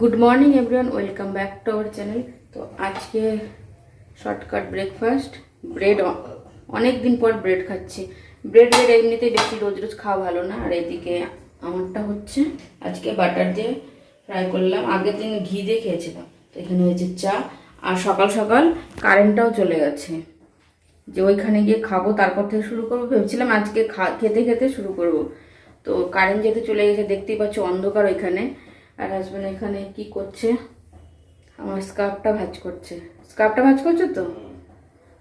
Good morning everyone welcome back to our channel তো আজকে shortcut breakfast bread অনেক দিন পর ব্রেড খাচ্ছি। ব্রেড ব্রেড এমনিতেই বেশি রোজ রোজ খাওয়া ভালো না। আর এদিকে আমারটা হচ্ছে, আজকে বাটার দিয়ে ফ্রাই করলাম। আগের দিন ঘি দিয়ে খেয়েছিলাম। তো এখানে হয়েছে চা। আর সকাল সকাল কারেন্টটাও চলে গেছে। যে ওইখানে গিয়ে খাব, তারপর থেকে শুরু করব। ভেবেছিলাম আজকে খা খেতে খেতে শুরু করব। তো কারেন্ট যেহেতু চলে গেছে, দেখতেই পাচ্ছ অন্ধকার ওইখানে। আর হাজব্যান্ড এখানে কি করছে? আমার স্কার্ফটা ভাজ করছে। স্কার্ফটা ভাজ করছ তো?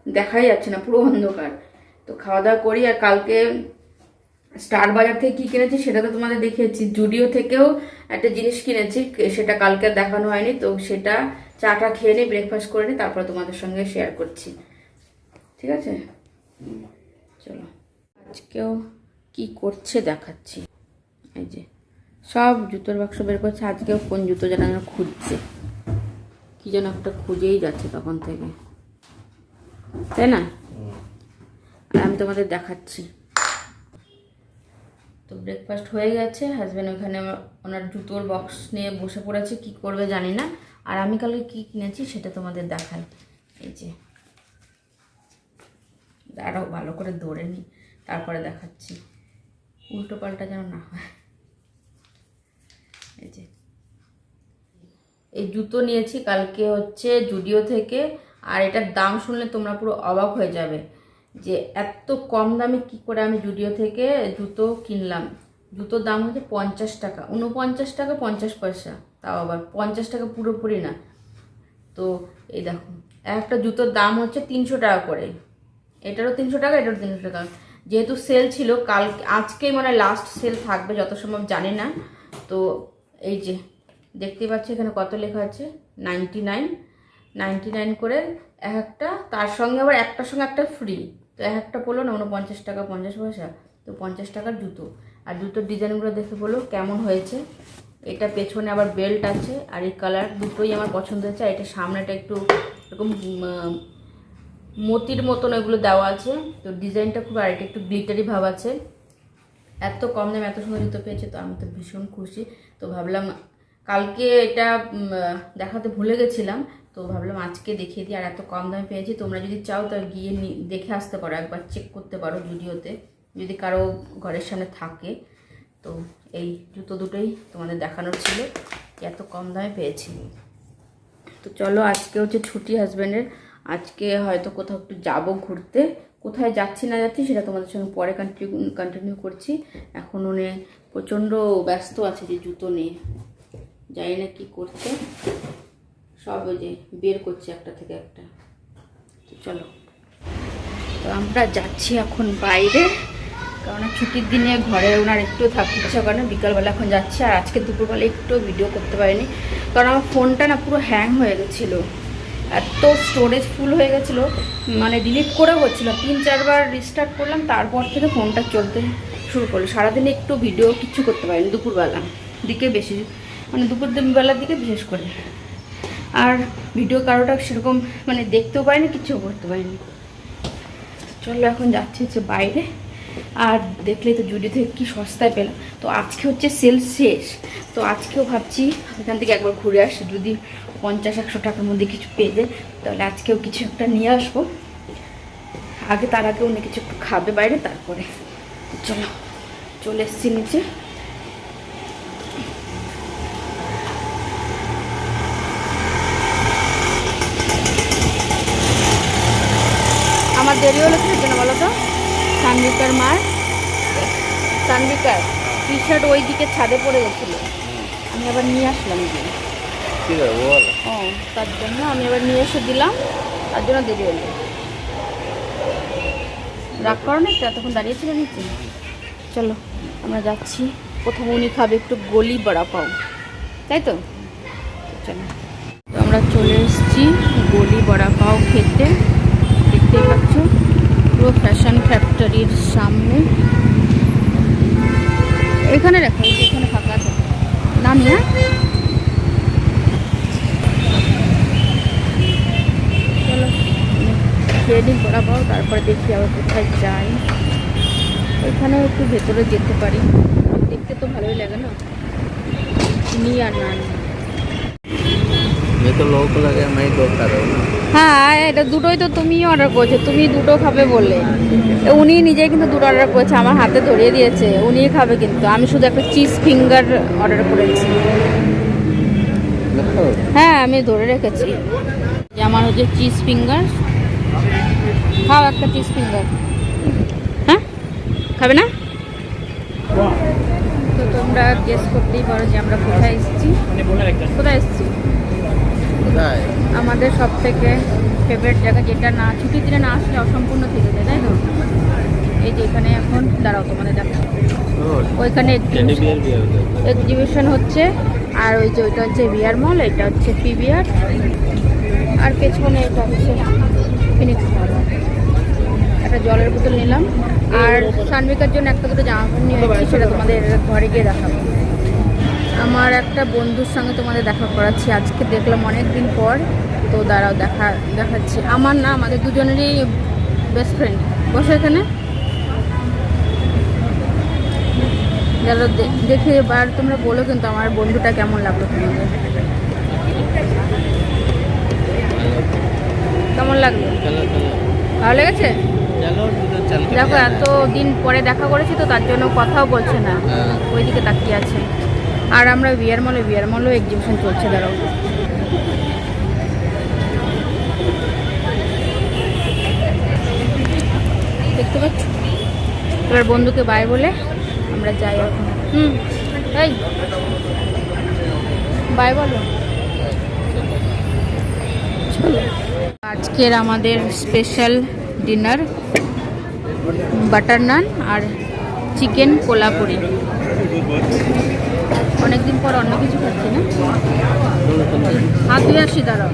দেখাই যাচ্ছে না পুরো অন্ধকার। তো খাওয়া দাওয়া করি আর কালকে স্টার বাজার থেকে কি কিনেছি সেটা তো তোমাদের দেখিয়েছি। জুডিও থেকেও একটা জিনিস কিনেছি সেটা কালকে আর দেখানো হয়নি। তো সেটা চাটা খেয়ে নিই ব্রেকফাস্ট করে নিই তারপর তোমাদের সঙ্গে শেয়ার করছি। ঠিক আছে? চলো। আজকেও কি করছে দেখাচ্ছি। এই যে। সব জুতোর বাক্স বের করছে। আজকেও কোন জুতো যেন যেন খুঁজছে। কি যেন একটা খুঁজেই যাচ্ছে তখন থেকে। তাই না? আর আমি তোমাদের দেখাচ্ছি। তো ব্রেকফাস্ট হয়ে গেছে। হাজব্যান্ড ওখানে ওনার জুতোর বক্স নিয়ে বসে পড়েছে। কি করবে জানি না। আর আমি কালকে কি কিনেছি সেটা তোমাদের দেখাই। এই যে। আরও ভালো করে দৌড়ে নিই তারপরে দেখাচ্ছি। উল্টো পাল্টা যেন না হয়। এই এই জুতো নিয়েছি কালকে হচ্ছে জুডিও থেকে, আর এটার দাম শুনলে তোমরা পুরো অবাক হয়ে যাবে যে এত কম দামে কি করে আমি জুডিও থেকে জুতো কিনলাম। জুতোর দাম হচ্ছে পঞ্চাশ টাকা উনপঞ্চাশ টাকা পঞ্চাশ পয়সা, তাও আবার পঞ্চাশ টাকা পুরোপুরি না। তো এই দেখো, একটা জুতোর দাম হচ্ছে তিনশো টাকা করে। এটারও তিনশো টাকা, এটারও তিনশো টাকা। যেহেতু সেল ছিল কাল আজকেই মানে লাস্ট সেল থাকবে, যত সম্ভব জানি না। তো এই যে, দেখতে পাচ্ছি এখানে কত লেখা আছে? নাইনটি নাইন নাইনটি নাইন করে এক একটা, তার সঙ্গে আবার একটার সঙ্গে একটা ফ্রি তো এক একটা পড়ল না, উনপঞ্চাশ টাকা, পঞ্চাশ পয়সা। তো পঞ্চাশ টাকার জুতো। আর জুতোর ডিজাইনগুলো দেখে বলো কেমন হয়েছে। এটা পেছনে আবার বেল্ট আছে, আর এই কালার দুটোই আমার পছন্দ হয়েছে। আর এটা সামনেটা একটু এরকম মতির মতন এগুলো দেওয়া আছে। তো ডিজাইনটা খুব, আর এটা একটু গ্লিটারি ভাব আছে। এত কম দামে এত সুন্দর জুতো পেয়েছে, তো আমি তো ভীষণ খুশি। তো ভাবলাম কালকে এটা দেখাতে ভুলে গেছিলাম, তো ভাবলাম আজকে দেখিয়ে দিই আর এত কম দামে পেয়েছি। তোমরা যদি চাও তো গিয়ে দেখে আসতে পারো, একবার চেক করতে পারো ভিডিওতে, যদি কারও ঘরের সামনে থাকে। তো এই জুতো দুটোই তোমাদের দেখানোর ছিল এত কম দামে পেয়েছি। তো চলো আজকে হচ্ছে ছুটি হাজব্যান্ডের আজকে হয়তো কোথাও একটু যাব ঘুরতে। কোথায় যাচ্ছি না যাচ্ছি সেটা তোমাদের সঙ্গে পরে কন্টিনিউ কন্টিনিউ করছি। এখন উনি প্রচণ্ড ব্যস্ত আছে যে জুতো নিয়ে। জানি না কী করছে। সব ওই যে বের করছে একটা থেকে একটা। চলো। তো আমরা যাচ্ছি এখন বাইরে। কারণ ছুটির দিনে ঘরে ওনার একটু থাকতে ইচ্ছা করে না। বিকালবেলা এখন যাচ্ছে। আর আজকে দুপুরবেলা একটু ভিডিও করতে পারিনি। কারণ আমার ফোনটা না পুরো হ্যাং হয়ে গেছিল। এত স্টোরেজ ফুল হয়ে গেছিল মানে ডিলিট করে হচ্ছিল তিন, চারবার রিস্টার্ট করলাম, তারপর থেকে ফোনটা চলতে শুরু করল। সারাদিনে একটু ভিডিও কিচ্ছু করতে পারিনি, দুপুরবেলা। দিকে বেশি মানে দুপুর বেলার দিকে বিশেষ করে। আর ভিডিও কারোটা সেরকম মানে দেখতেও পারিনি কিচ্ছু করতে পারিনি। চলো এখন যাচ্ছি হচ্ছে বাইরে। আর দেখলে তো জুডি থেকে কি সস্তায় পেলাম। তো আজকে হচ্ছে সেল শেষ। তো আজকেও ভাবছি এখান থেকে একবার ঘুরে আসি। যদি পঞ্চাশ, একশো টাকার মধ্যে কিছু পেয়ে যায়। তাহলে আজকেও কিছু একটা নিয়ে আসব। আগে তার আগে উনি কিছু একটু খাবে বাইরে, তারপরে চলো, চলে এসছি নিচে। আমার দেরি হলো কি জন্য বলো তো? সানবিকার মার? সানবিকার টি শার্ট ওই দিকে ছাদে পড়ে গেছিল। আমি আবার নিয়ে আসলাম গিয়ে। আছে ও, তার জন্য আমি আবার নিয়ে এসে দিলাম, তার জন্য দেরি হলো। রাগ করো না এতক্ষণ দাঁড়িয়েছিল নিচে? চলো, আমরা যাচ্ছি। কোথাও উনি খাবে একটু গলি বড়া পাও। তাই তো? চলো। আমরা চলে এসেছি গলি বড়া পাও খেতে। দেখতেই পাচ্ছ, পুরো ফ্যাশন ফ্যাক্টরির সামনে। এখানে রাখা এখানে ফাঁকা আছে। নাম হ্যাঁ ট্রেনিং বরাবর তারপরে দেখি আবার কোথায় যাই। এখানে একটু ভেতরে যেতে পারি। দেখতে তো ভালোই লাগে না। চিনি আর নান হ্যাঁ এটা দুটোই তো অর্ডার তুমি দুটো খাবে উনি কিন্তু দুটো অর্ডার করেছে আমার হাতে ধরিয়ে দিয়েছে। উনিই খাবে কিন্তু। আমি শুধু একটা চিজ ফিঙ্গার অর্ডার করেছি। হ্যাঁ আমি ধরে রেখেছি। আমার হচ্ছে চিজ ফিঙ্গার খাও একটা চিজ ফিঙ্গার হ্যাঁ? খাবে না? তো তোমরা গেস করতেই পারো যে আমরা কোথায় এসেছি। কোথায় এসেছি? আমাদের সব থেকে ফেভারিট জায়গা যেটা না ছুটির দিনে না আসলে অসম্পূর্ণ থেকে যায় তাই তো? এই যে এখানে এখন দাঁড়াও তোমাদের দেখো ওইখানে এক্সিবিশন হচ্ছে আর ওই যে ওইটা হচ্ছে বিয়ার মল এটা হচ্ছে পি বিয়ার আর পেছনে এটা হচ্ছে ফিনিক্স মল একটা জলের বোতল নিলাম। আর সানবিকার জন্য একটা দুটো জামা নিয়ে এসেছি সেটা তোমাদের ঘরে গিয়ে দেখাবো। আমার একটা বন্ধুর সঙ্গে তোমাদের দেখা করাচ্ছি। আজকে দেখলাম অনেক দিন পর, তো দাঁড়াও, দেখা, দেখাচ্ছি। আমার না, আমাদের দুজনেরই বেস্ট ফ্রেন্ড বসে এখানে। গেল দেখে এবার তোমরা বলো কিন্তু আমার বন্ধুটা কেমন লাগল তোমাদের। কেমন লাগল? ভালো লেগেছে? দেখো এত দিন পরে দেখা করেছি তো তার জন্য কথাও বলছে না। হ্যাঁ। ওইদিকে তাকিয়ে আছে। আর আমরা বিয়ার মলে বিয়ার মলেও এক্সিবিশন চলছে দাঁড়াও। দেখতে পাচ্ছ? এবার বন্ধুকে বাই বলে আমরা যাই এখন হুম এই। বাই বলো। আজকের আমাদের স্পেশাল ডিনার বাটার নান আর চিকেন কোলাপুরি অনেকদিন পর অন্য কিছু খাচ্ছি না। হাত ধুয়ে আসি দাঁড়াও।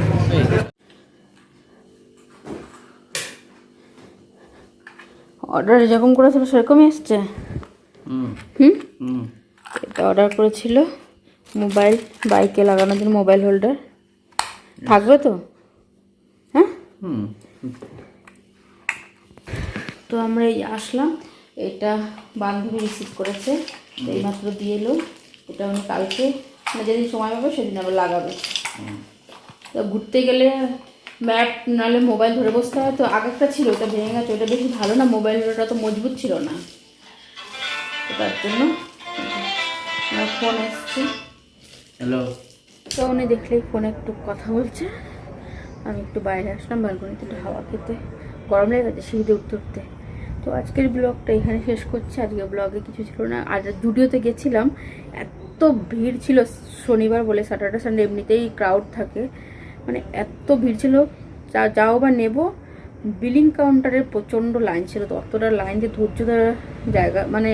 অর্ডার যেরকম করেছিল সেরকমই এসছে হুম। এটা অর্ডার করেছিল মোবাইল বাইকে লাগানোর জন্য মোবাইল হোল্ডার থাকবে তো? হ্যাঁ? হুম। তো আমরা এই আসলাম। এটা বান্ধবী রিসিভ করেছে। এইমাত্র দিয়ে এলো। এটা উনি কালকে মানে যেদিন সময় পাবে সেদিন আবার লাগাবে। তো ঘুরতে গেলে ম্যাপ নাহলে মোবাইল ধরে বসতে হয়। তো আগেরটা ছিল ওটা ভেঙে গেছে। ওটা বেশি ভালো না মোবাইলটা তো মজবুত ছিল না। তো তার জন্য আমার ফোন এসছে। হ্যালো তো উনি দেখলেই ফোনে একটু কথা বলছে। আমি একটু বাইরে আসলাম ব্যালকনিতে একটু হাওয়া খেতে। গরম লেগে গেছে সিঁড়িতে উঠতে উঠতে। তো আজকের ব্লগটা এখানে শেষ করছি। আজকে ব্লগে কিছু ছিল না। আর জুডিওতে গেছিলাম, এত ভিড় ছিল শনিবার বলে, স্যাটারডে, সানডে এমনিতেই ক্রাউড থাকে। মানে এত ভিড় ছিল। যা, যাও বা নেব বিলিং কাউন্টারের প্রচণ্ড লাইন ছিল। তো অতটা লাইন দিয়ে ধৈর্য ধরার জায়গা মানে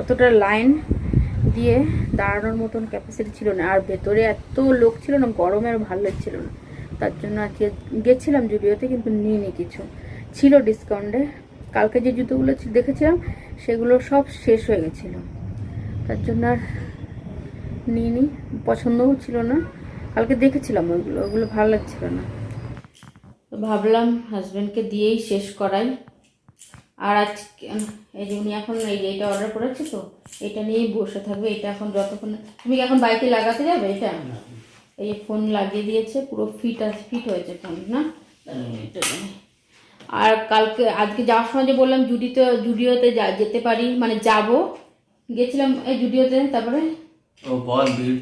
অতটা লাইন দিয়ে দাঁড়ানোর মতন ক্যাপাসিটি ছিল না। আর ভেতরে এত লোক ছিল না, গরমে আর ভালো লাগছিল না। তার জন্য আজকে গেছিলাম জুডিওতে কিন্তু নিইনি কিছু। ছিল ডিসকাউন্টে কালকে যে জুতোগুলো দেখেছিলাম সেগুলো সব শেষ হয়ে গেছিল। তার জন্য আর নিইনি পছন্দও ছিল না। কালকে দেখেছিলাম ওইগুলো ওগুলো ভালো লাগছিল না। তো ভাবলাম হাজব্যান্ডকে দিয়েই শেষ করাই। আর আজকে এই যে উনি এখন এই যে এটা অর্ডার করেছে তো এটা নিয়েই বসে থাকবে। এটা এখন যতক্ষণ তুমি কি এখন বাইকে লাগাতে যাবে এটা? এই ফোন লাগিয়ে দিয়েছে পুরো ফিট আছে ফিট হয়েছে ফোন না? এটা নিয়ে। আর কালকে আজকে যাওয়ার সময় যে বললাম জুডিতে জুডিওতে যেতে পারি মানে যাব। গেছিলাম এই জুডিওতে তারপরে? ও বল ভিড়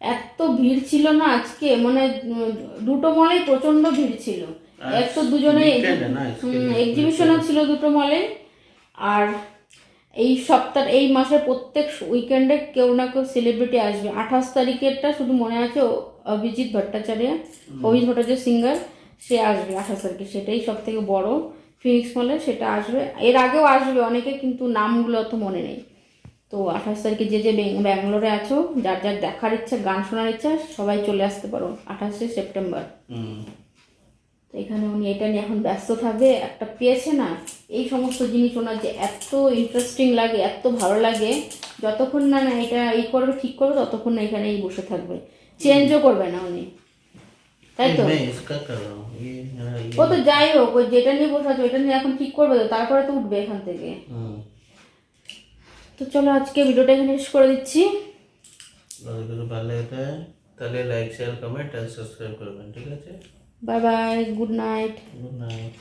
এত ভিড় ছিল না আজকে মানে দুটো মলে প্রচণ্ড ভিড় ছিল। এত দুজনে এক্সিবিশনও ছিল দুটো মলে। আর এই সপ্তাহ এই মাসের প্রত্যেক উইকেন্ডে কেউ না কেউ সেলিব্রিটি আসবে। আঠাশ তারিখেরটা শুধু মনে আছে অভিজিৎ ভট্টাচার্য অভিজিৎ ভট্টাচার্য সিঙ্গার সে আসবে আঠাশ তারিখে সেটাই সব থেকে বড় ফিনিক্স মলে সেটা আসবে। এর আগেও আসবে অনেকে কিন্তু নামগুলো অত মনে নেই। তো আঠাশ তারিখে যে যে ব্যাঙ্গালোরে আছো যার যার দেখার ইচ্ছা গান শোনার ইচ্ছা সবাই চলে আসতে পারো আঠাশে সেপ্টেম্বর। তো এখানে উনি এটা নিয়ে এখন ব্যস্ত থাকবে একটা পেয়েছে না এই সমস্ত জিনিস ওনার যে এত ইন্টারেস্টিং লাগে এত ভালো লাগে যতক্ষণ না না এটা এই করবে ঠিক করবে ততক্ষণ না এখানেই বসে থাকবে। চেঞ্জও করবে না উনি। ও তো যাই হোক ওই যেটা নিয়ে বসে আছে ওইটা নিয়ে এখন ঠিক করবে তো তারপরে তো উঠবে এখান থেকে। তো চলো আজকে ভিডিওটা এখানে শেষ করে দিচ্ছি। ভালো লাগে তাহলে লাইক শেয়ার কমেন্ট আর সাবস্ক্রাইব করবেন ঠিক আছে? Bye bye good night good night